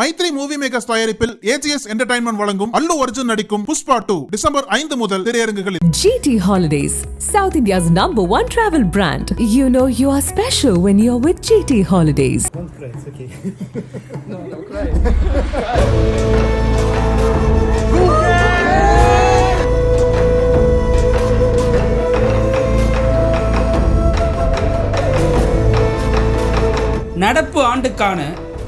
Maithri movie makers தயாரிப்பில் AGS entertainment வழங்கும் அல்லு அர்ஜுன் நடிக்கும் புஷ்பா டூ டிசம்பர் ஐந்து முதல் திரையரங்குகளில் India's number one travel brand. You know you are special when you're with GT Holidays. Don't cry, it's okay. நடப்பு ஆண்டுக்கான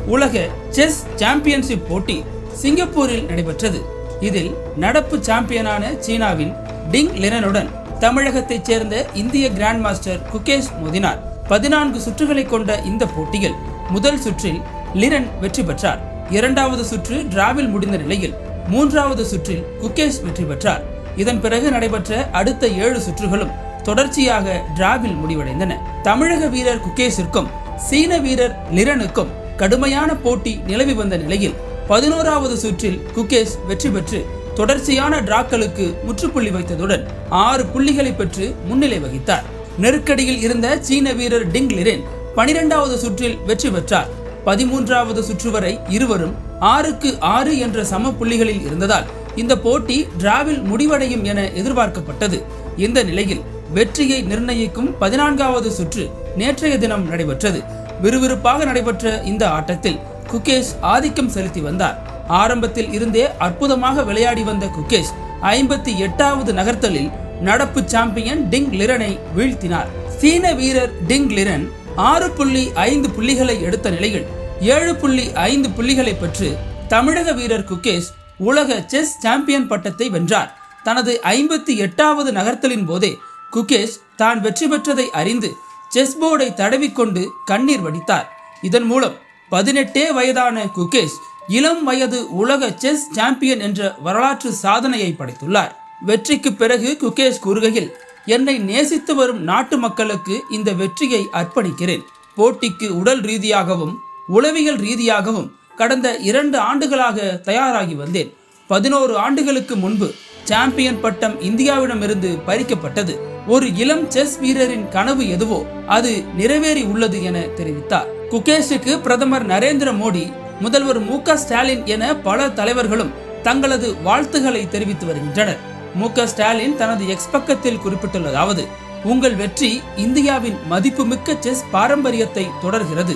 உலக செஸ் சாம்பியன்ஷிப் போட்டி சிங்கப்பூரில் நடைபெற்றது. இதில் நடப்பு சாம்பியனான சீனாவின் டிங் லினனுடன் தமிழகத்தைச் சேர்ந்த இந்திய கிராண்ட் மாஸ்டர் குகேஷ் மோதினார். பதினான்கு சுற்றுகளை கொண்ட இந்த போட்டியில் முதல் சுற்றில் லிரன் வெற்றி பெற்றார். இரண்டாவது சுற்று டிராவில் முடிந்த நிலையில் மூன்றாவது சுற்றில் குகேஷ் வெற்றி பெற்றார். இதன் பிறகு நடைபெற்ற அடுத்த ஏழு சுற்றுகளும் தொடர்ச்சியாக டிராவில் முடிவடைந்தன. தமிழக வீரர் குகேஷிற்கும் சீன வீரர் லிரனுக்கும் கடுமையான போட்டி நிலவி வந்த நிலையில் பதினோராவது சுற்றில் குகேஷ் வெற்றி பெற்று தொடர்ச்சியான டிராக்களுக்கு முற்றுப்புள்ளி வைத்ததுடன் ஆறு புள்ளிகளை பெற்று முன்னிலை வகித்தார். நெருக்கடியில் இருந்த சீன வீரர் டிங் லிரின் பனிரெண்டாவது சுற்றில் வெற்றி பெற்றார். பதிமூன்றாவது சுற்று வரை இருவரும் ஆறுக்கு ஆறு என்ற சம புள்ளிகளில் இருந்ததால் இந்த போட்டி டிராவில் முடிவடையும் என எதிர்பார்க்கப்பட்டது. இந்த நிலையில் வெற்றியை நிர்ணயிக்கும் பதினான்காவது சுற்று நேற்றைய தினம் நடைபெற்றது. விறுவிறுப்பாக நடைபெற்ற இந்த ஆட்டத்தில் குகேஷ் ஆதிக்கம் செலுத்தி வந்தார். ஆரம்பத்தில் இருந்தே அற்புதமாக விளையாடி வந்த குகேஷ் ஐம்பத்தி எட்டாவது நகர்த்தலில் நடப்பு சாம்பியன் டிங் லிரனை வீழ்த்தினார். சீன வீரர் டிங் லிரன் ஆறு புள்ளி ஐந்து புள்ளிகளை எடுத்த நிலையில் ஏழு புள்ளி ஐந்து புள்ளிகளை பெற்று தமிழக வீரர் குகேஷ் உலக செஸ் சாம்பியன் பட்டத்தை வென்றார். தனது ஐம்பத்தி எட்டாவது நகர்த்தலின் போதே குகேஷ் தான் வெற்றி பெற்றதை அறிந்து செஸ் போர்டை தடவிக்கொண்டு கண்ணீர் வடித்தார். இதன் மூலம் பதினெட்டே வயதான குகேஷ் இளம் வயது உலக செஸ் சாம்பியன் என்ற வரலாற்று சாதனையை படைத்துள்ளார். வெற்றிக்கு பிறகு குகேஷ் கூறுகையில் என்னை நேசித்து வரும் நாட்டு மக்களுக்கு இந்த வெற்றியை அர்ப்பணிக்கிறேன். போட்டிக்கு உடல் ரீதியாகவும் உளவியல் ரீதியாகவும் கடந்த இரண்டு ஆண்டுகளாக தயாராகி வந்தேன். பதினோரு ஆண்டுகளுக்கு முன்பு சாம்பியன் பட்டம் இந்தியாவிடமிருந்து பறிக்கப்பட்டது. ஒரு இளம் செஸ் வீரரின் கனவு எதுவோ அது நிறைவேறி உள்ளது என தெரிவித்தார். குகேஷுக்கு பிரதமர் நரேந்திர மோடி முதல்வர் மு ஸ்டாலின் என பல தலைவர்களும் தங்களது வாழ்த்துகளை தெரிவித்து வருகின்றனர். மு ஸ்டாலின் தனது எக்ஸ் பக்கத்தில் குறிப்பிட்டுள்ளதாவது உங்கள் வெற்றி இந்தியாவின் மதிப்புமிக்க செஸ் பாரம்பரியத்தை தொடர்கிறது.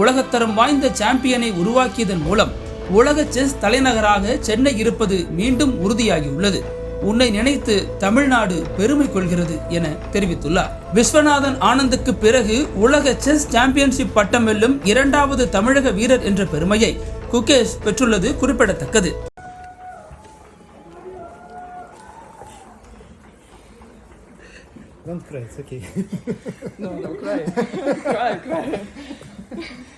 உலகத்தரம் வாய்ந்த சாம்பியனை உருவாக்கியதன் மூலம் உலக செஸ் தலைநகராக சென்னை இருப்பது மீண்டும் உறுதியாகியுள்ளது. உன்னை நினைத்து தமிழ்நாடு பெருமை கொள்கிறது என தெரிவித்துள்ளார். விஸ்வநாதன் ஆனந்துக்கு பிறகு உலக செஸ் சாம்பியன்ஷிப் பட்டம் வெல்லும் இரண்டாவது தமிழக வீரர் என்ற பெருமையை குகேஷ் பெற்றுள்ளது குறிப்பிடத்தக்கது. Don't cry, it's okay.